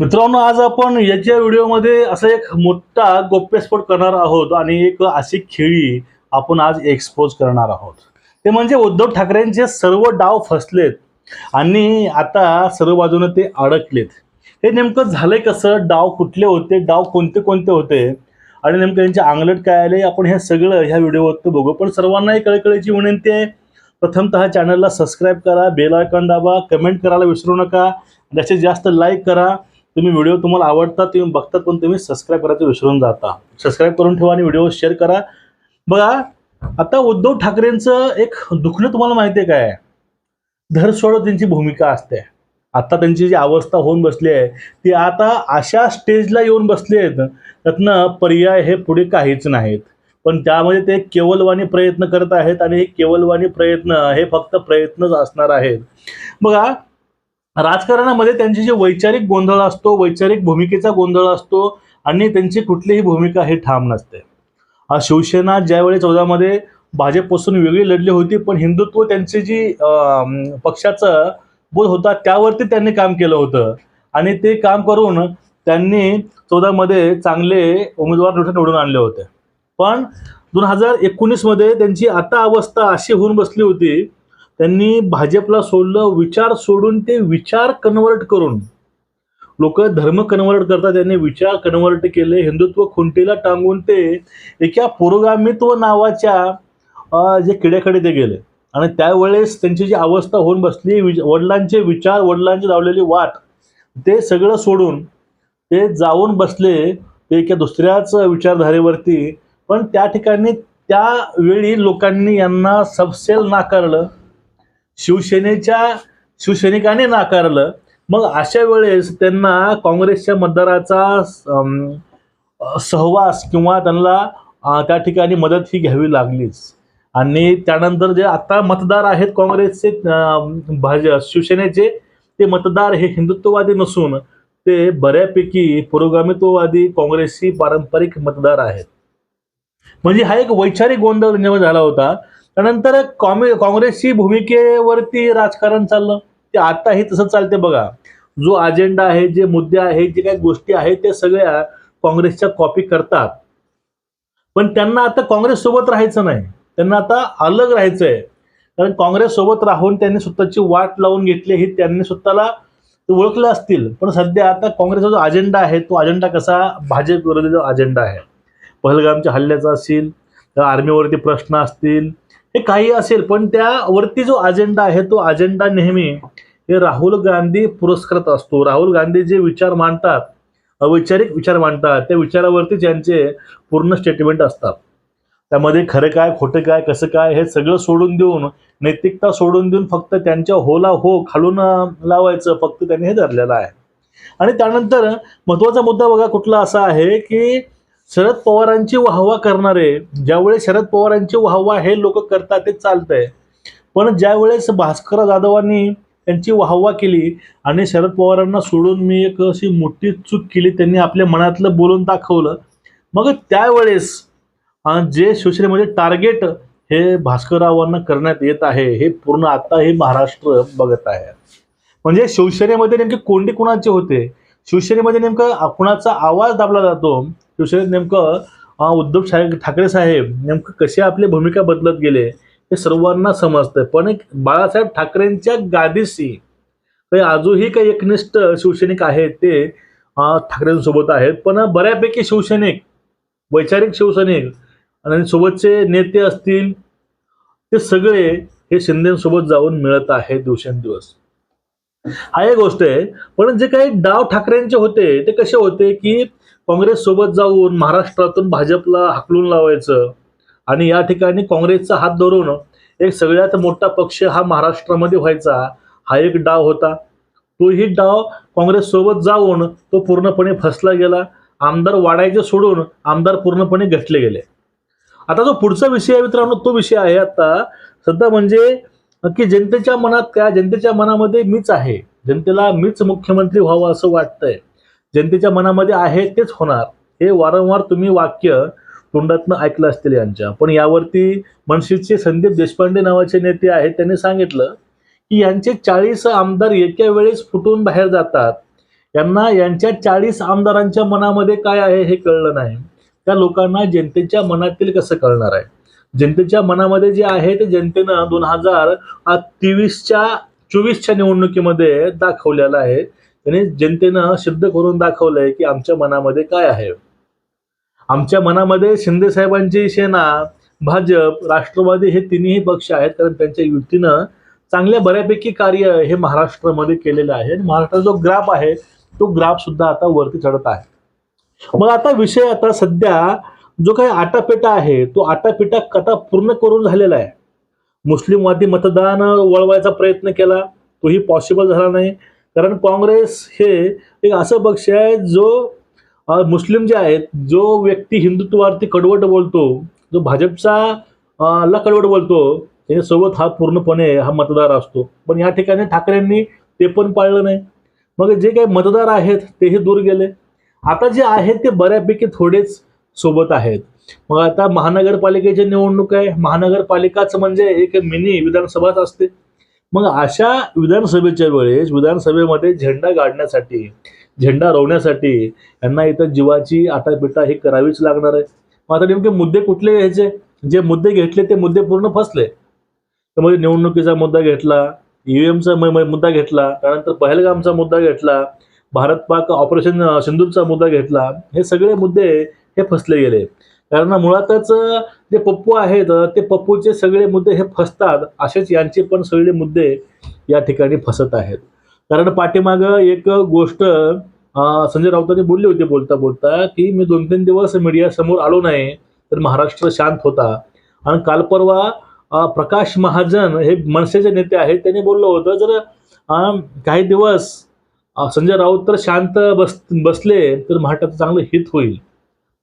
मित्रांनो आज आपण याच्या व्हिडिओमध्ये असा एक मोठा गोप्यस्फोट करणार आहोत आणि एक अशी खेळी आपण आज एक्सपोज करणार आहोत. ते म्हणजे उद्धव ठाकरेंचे सर्व डाव फसलेत आणि आता सर्व बाजूने ते अडकलेत. हे नेमकं झालंय कसं? डाव कुठले होते? डाव कोणते कोणते होते? आणि नेमकं यांचे आंगलट काय आले? आपण हे सगळं ह्या व्हिडिओवर बघू. पण सर्वांनाही कळकळीची विनंती आहे प्रथमतः चॅनलला सबस्क्राईब करा बेल आयकॉन दाबा कमेंट करायला विसरू नका. जास्तीत जास्त लाईक करा. तुम्ही व्हिडिओ तुम्हाला आवडतात तुम्ही बघतात पण तुम्ही सबस्क्राईब करायचं विसरून जाता. सबस्क्राईब करून ठेवा आणि व्हिडिओ शेअर करा. बघा आता उद्धव ठाकरेंचं एक दुखणं तुम्हाला माहिती आहे काय? धर सोडव त्यांची भूमिका असते. आता त्यांची जी अवस्था होऊन बसली आहे ती आता अशा स्टेजला येऊन बसली आहेत त्यातनं पर्याय हे पुढे काहीच नाहीत. पण त्यामध्ये ते केवलवाणी प्रयत्न करत आहेत आणि हे केवलवाणी प्रयत्न हे फक्त प्रयत्नच असणार आहेत. बघा राजकारणामध्ये त्यांची जे वैचारिक गोंधळ असतो वैचारिक भूमिकेचा गोंधळ असतो आणि त्यांची कुठलीही भूमिका हे ठाम नसते. शिवसेना ज्यावेळी चौदामध्ये भाजपपासून वेगळी लढली होती पण हिंदुत्व त्यांची जी पक्षाचा पक्षाचं बोध होता त्यावरती त्यांनी काम केलं होतं. आणि ते काम करून त्यांनी चौदामध्ये चांगले उमेदवार निवडून आणले होते. पण दोन हजार एकोणीसमध्ये त्यांची आता अवस्था अशी होऊन बसली होती त्यांनी भाजपला सोडलं विचार सोडून ते विचार कन्वर्ट करून. लोक धर्म कन्वर्ट करतात त्यांनी विचार कन्वर्ट केले हिंदुत्व खुंटीला टांगून ते एका पुरोगामित्व नावाच्या जे किड्याकडे ते गेले. आणि त्यावेळेस त्यांची जी अवस्था होऊन बसली विच- वडिलांचे विचार वडिलांची लावलेली वाट ते सगळं सोडून ते जाऊन बसले ते एका दुसऱ्याच विचारधारेवरती. पण त्या ठिकाणी त्यावेळी लोकांनी यांना सबसेल नाकारलं. शिवसेनेच्या शिवसैनिकाने नाकारलं. मग अशा वेळेस त्यांना काँग्रेसच्या मतदाराचा सहवास किंवा त्यांना त्या ठिकाणी मदत ही घ्यावी लागलीच. आणि त्यानंतर जे आता मतदार आहेत काँग्रेसचे भाज शिवसेनेचे ते मतदार हे हिंदुत्ववादी नसून ते बऱ्यापैकी पुरोगामित्ववादी काँग्रेसची पारंपरिक मतदार आहेत. म्हणजे हा एक वैचारिक गोंधळ निर्माण झाला होता. त्यानंतर कॉमे काँग्रेसची भूमिकेवरती राजकारण चाललं. ते आताही तसं चालते बघा. जो अजेंडा आहे जे मुद्दे आहेत जे काही गोष्टी आहेत ते सगळ्या काँग्रेसच्या कॉपी करतात. पण त्यांना आता काँग्रेस सोबत राहायचं नाही. त्यांना आता अलग राहायचंय. कारण काँग्रेस सोबत राहून त्यांनी स्वतःची वाट लावून घेतली ही त्यांनी स्वतःला ओळखलं असतील. पण सध्या आता काँग्रेसचा जो अजेंडा आहे तो अजेंडा कसा? भाजप विरोधी जो अजेंडा आहे. पहलगामच्या हल्ल्याचा असेल आर्मीवरती प्रश्न असतील हे काही असेल पण त्यावरती जो अजेंडा आहे तो अजेंडा नेहमी हे राहुल गांधी पुरस्कृत असतो. राहुल गांधी जे विचार मांडतात अवैचारिक विचार मांडतात त्या विचारावरती त्यांचे पूर्ण स्टेटमेंट असतात. त्यामध्ये खरं काय खोटं काय कसं काय हे सगळं सोडून देऊन नैतिकता सोडून देऊन फक्त त्यांच्या होला हो खालून लावायचं फक्त त्यांनी हे धरलेलं आहे. आणि त्यानंतर महत्त्वाचा मुद्दा बघा कुठला असा आहे की शरद पवारांची वाहवा करणारे ज्यावेळेस शरद पवारांची वाहवा हे लोक करतात ते चालतंय. पण ज्यावेळेस भास्कर जाधवांनी त्यांची वाहवा केली आणि शरद पवारांना सोडून मी एक अशी मोठी चूक केली त्यांनी आपल्या मनातलं बोलून दाखवलं. मग त्यावेळेस जे जे शिवसेनेमध्ये टार्गेट हे भास्कररावांना करण्यात येत आहे हे पूर्ण आता हे महाराष्ट्र बघत आहे. म्हणजे शिवसेनेमध्ये नेमके कोंडी कुणाचे होते? शिवसेनेमध्ये नेमकं कुणाचा आवाज दाबला जातो? शिवसेनेत नेमकं उद्धव साहेब ठाकरे साहेब नेमकं कशी आपली भूमिका बदलत गेले हे सर्वांना समजतंय. पण एक बाळासाहेब ठाकरेंच्या गादीशी काही अजूनही काही एकनिष्ठ शिवसैनिक आहेत ते ठाकरेंसोबत आहेत. पण बऱ्यापैकी शिवसैनिक वैचारिक शिवसैनिक आणि सोबतचे नेते असतील ते सगळे हे शिंदेसोबत जाऊन मिळत आहेत दिवसेंदिवस. हा एक गोष्ट आहे. पण जे काही डाव ठाकरेंचे होते ते कसे होते की काँग्रेस सोबत जाऊन महाराष्ट्रातून भाजपला हाकलून लावायचं आणि या ठिकाणी काँग्रेसचा हात धरून एक सगळ्यात मोठा पक्ष हा महाराष्ट्रामध्ये व्हायचा हा एक डाव होता. तोही डाव काँग्रेस सोबत जाऊन तो पूर्णपणे फसला गेला. आमदार वाढायचे सोडून आमदार पूर्णपणे घटले गेले. आता जो पुढचा विषय आहे मित्रांनो तो विषय आहे आता. सध्या म्हणजे की जनतेच्या मनात काय जनतेच्या मनामध्ये मीच आहे. जनतेला मीच मुख्यमंत्री व्हावं असं वाटतंय. जनतेच्या मनामध्ये आहे तेच होणार. हे वारंवार तुम्ही वाक्य तोंडातनं ऐकलं असतील यांच्या. पण यावरती मनसेचे संदीप देशपांडे नावाचे नेते आहेत त्यांनी सांगितलं की यांचे चाळीस आमदार एका वेळेस फुटून बाहेर जातात. यांना यांच्या चाळीस आमदारांच्या मनामध्ये काय आहे हे कळलं नाही. त्या लोकांना जनतेच्या मनातील कसं कळणार आहे? जनतेच्या मनामध्ये जे आहे ते जनतेनं दोन हजार तेवीसच्या चोवीसच्या निवडणुकीमध्ये दाखवलेलं आहे. त्याने जनतेनं सिद्ध करून दाखवलंय की आमच्या मनामध्ये काय आहे. आमच्या मनामध्ये शिंदे साहेबांची सेना भाजप राष्ट्रवादी हे तिन्ही पक्ष आहेत. कारण त्यांच्या युतीनं चांगल्या बऱ्यापैकी कार्य हे महाराष्ट्रामध्ये केलेलं आहे. आणि महाराष्ट्राचा जो ग्राफ आहे तो ग्राफ सुद्धा आता वरती चढत आहे. मग आता विषय आता सध्या जो काही आटापेटा आहे तो आटापिटा कथा पूर्ण करून झालेला आहे. मुस्लिमवादी मतदान वळवायचा प्रयत्न केला तोही पॉसिबल झाला नाही. कारण काँग्रेस हे एक असं पक्ष आहे जो मुस्लिम जे आहेत जो व्यक्ती हिंदुत्वावरती कडवट बोलतो जो भाजपचा ला कडवट बोलतो त्याच्यासोबत हा पूर्णपणे हा मतदार असतो. पण या ठिकाणी ठाकरेंनी ते पण पाळलं नाही. मग जे काही मतदार आहेत तेही दूर गेले. आता जे आहेत ते बऱ्यापैकी थोडेच सोबत आहेत. मग आता महानगरपालिकेची निवडणूक आहे. महानगरपालिकाच म्हणजे एक मिनी विधानसभाच असते. मग अशा विधानसभेच्या वेळेस विधानसभेमध्ये झेंडा गाडण्यासाठी झेंडा रोवण्यासाठी यांना इथं जीवाची आटापिटा ही करावीच लागणार आहे. मग आता नेमके मुद्दे कुठले घ्यायचे? जे मुद्दे घेतले ते मुद्दे पूर्ण फसले. त्यामध्ये निवडणुकीचा मुद्दा घेतला ईव्हीएमचा मुद्दा घेतला त्यानंतर पहलगामचा मुद्दा घेतला भारत पाक ऑपरेशन सिंधूरचा मुद्दा घेतला. हे सगळे मुद्दे हे फसले गेले. कारण मुळातच जे पप्पू आहेत ते पप्पूचे सगळे मुद्दे हे फसतात असेच यांचे पण सगळे मुद्दे या ठिकाणी फसत आहेत. कारण पाठीमागं एक गोष्ट संजय राऊतांनी बोलली होती बोलता बोलता की मी दोन तीन दिवस मीडियासमोर आलो नाही तर महाराष्ट्र शांत होता. आणि काल परवा प्रकाश महाजन हे मनसेचे नेते आहेत त्यांनी बोललं होतं जर अं, काही दिवस संजय राऊत तर शांत बस बसले तर महाराष्ट्राचं चांगलं हित होईल.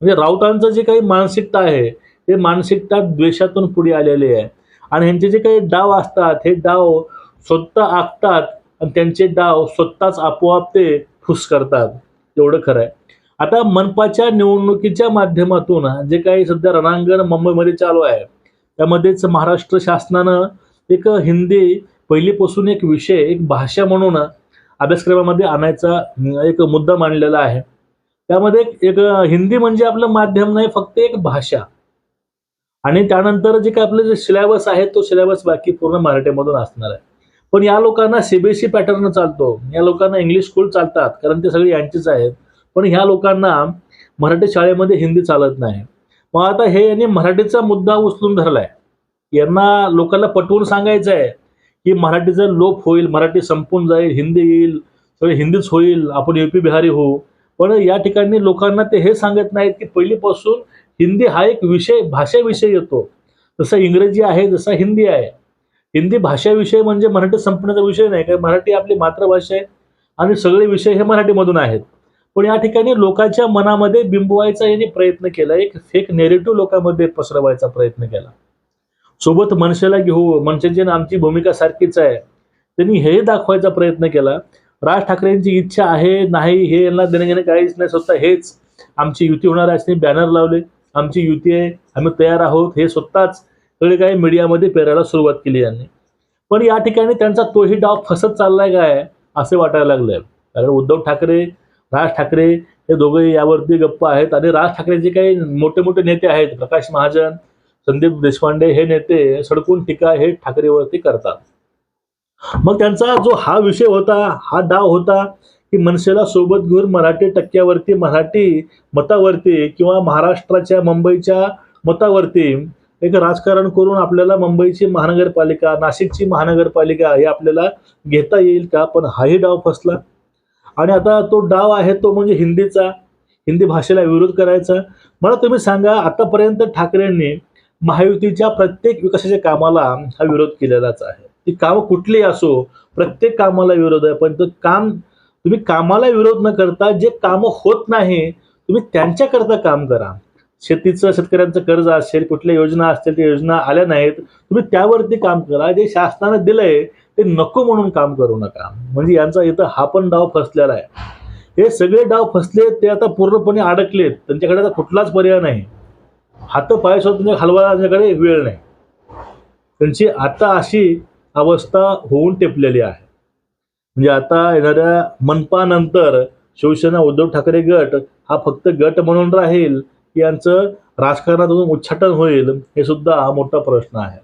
म्हणजे राऊतांचं जे काही मानसिकता आहे ते मानसिकता द्वेषातून पुढे आलेली आहे. आणि ह्यांचे जे काही डाव असतात हे डाव स्वतः आखतात आणि त्यांचे डाव स्वतःच आपोआप ते फुस करतात. एवढं खरं आहे. आता मनपाच्या निवडणुकीच्या माध्यमातून जे काही सध्या रणांगण मुंबईमध्ये चालू आहे त्यामध्येच महाराष्ट्र शासनानं एक हिंदी पहिलीपासून एक विषय एक भाषा म्हणून अभ्यासक्रमामध्ये आणायचा एक मुद्दा मांडलेला आहे. त्यामध्ये एक- हिंदी म्हणजे आपलं माध्यम नाही फक्त एक भाषा. आणि त्यानंतर जे काय आपलं जे सिलेबस आहे तो सिलेबस बाकी पूर्ण मराठीमधून असणार आहे. पण या लोकांना सीबीएसई पॅटर्न चालतो. या लोकांना इंग्लिश स्कूल चालतात कारण ते सगळे यांचेच आहेत. पण ह्या लोकांना मराठी शाळेमध्ये हिंदी चालत नाही. मग आता हे यांनी मराठीचा मुद्दा उचलून धरलाय. यांना लोकांना पटवून सांगायचं आहे की मराठीचा लोप होईल मराठी संपून जाईल हिंदी येईल सगळे हिंदीच होईल आपण युपी बिहारी होऊ. पण या ठिकाणी लोकांना ते हे सांगत नाहीत की पहिलीपासून हिंदी हा एक विषय भाषा विषय येतो. जसा इंग्रजी आहे जसा हिंदी आहे. हिंदी भाषा विषय म्हणजे मराठी संपण्याचा विषय नाही कारण मराठी आपली मातृभाषा आहे आणि सगळे विषय हे मराठीमधून आहेत. पण या ठिकाणी लोकांच्या मनामध्ये बिंबवायचा यांनी प्रयत्न केला एक फेक नेरेटिव्ह लोकांमध्ये पसरवायचा प्रयत्न केला. सोबत मनसेला घेऊ मनसेची आमची भूमिका सारखीच आहे. त्यांनी हे दाखवायचा प्रयत्न केला राज ठाकरेंची इच्छा आहे नाही हे यांना देणे काहीच नाही स्वतः हेच आमची युती होणार आहे. बॅनर लावले. आमची युती आहे. आम्ही तयार आहोत. हे स्वतःच सगळे काही मीडियामध्ये पेरायला सुरुवात केली यांनी. पण या ठिकाणी त्यांचा तोही डाव फसत चाललाय काय असे वाटायला लागलंय. कारण उद्धव ठाकरे राज ठाकरे हे दोघे यावरती गप्प आहेत. आणि राज ठाकरे जे काही मोठे मोठे नेते आहेत. प्रकाश महाजन संदीप देशपांडे हे नेते सडकून टीका हे ठाकरेवरती करतात. मग त्यांचा जो हा विषय होता हा डाव होता की मनसेला सोबत घेऊन मराठी टक्क्यावरती मराठी मतावरती किंवा महाराष्ट्राच्या मुंबईच्या मतावरती एक राजकारण करून आपल्याला मुंबईची महानगरपालिका नाशिकची महानगरपालिका हे आपल्याला घेता येईल का? पण हाही डाव फसला. आणि आता तो डाव आहे तो म्हणजे हिंदीचा. हिंदी भाषेला विरोध करायचा. मला तुम्ही सांगा आतापर्यंत ठाकरेंनी महायुतीच्या प्रत्येक विकासाच्या कामाला हा विरोध केलेलाच आहे. ती कामं कुठली असो प्रत्येक कामाला विरोध आहे. पण तो काम तुम्ही कामाला विरोध न करता जे कामं होत नाही तुम्ही त्यांच्याकरता काम करा. शेतीचं शेतकऱ्यांचं कर्ज असेल कुठल्या योजना असतील त्या योजना आल्या नाहीत तुम्ही त्यावरती काम करा. जे शासनाने दिलंय ते नको म्हणून काम करू नका. म्हणजे यांचा इथं हा पण डाव फसलेला आहे. हे सगळे डाव फसले ते आता पूर्णपणे अडकलेत. त्यांच्याकडे आता कुठलाच पर्याय नाही. हात पाय सुद्धा हलवायला त्यांच्याकडे वेळ नाही. त्यांची आता अशी अवस्था होऊन टेपलेली आहे. म्हणजे आता येणाऱ्या मनपानंतर शिवसेना उद्धव ठाकरे गट हा फक्त गट म्हणून राहील की यांचं राजकारणातून उच्चाटन होईल हे सुद्धा हा मोठा प्रश्न आहे.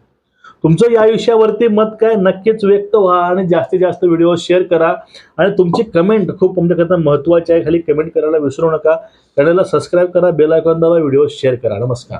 तुमचं या विषयावरती मत काय? नक्कीच व्यक्त व्हा आणि जास्तीत जास्त व्हिडिओ शेअर करा आणि तुमची कमेंट खूप आमच्याकरता महत्त्वाची आहे. खाली कमेंट करायला विसरू नका. चॅनलला सबस्क्राईब करा बेल आयकॉन दाबा व्हिडिओ शेअर करा. नमस्कार.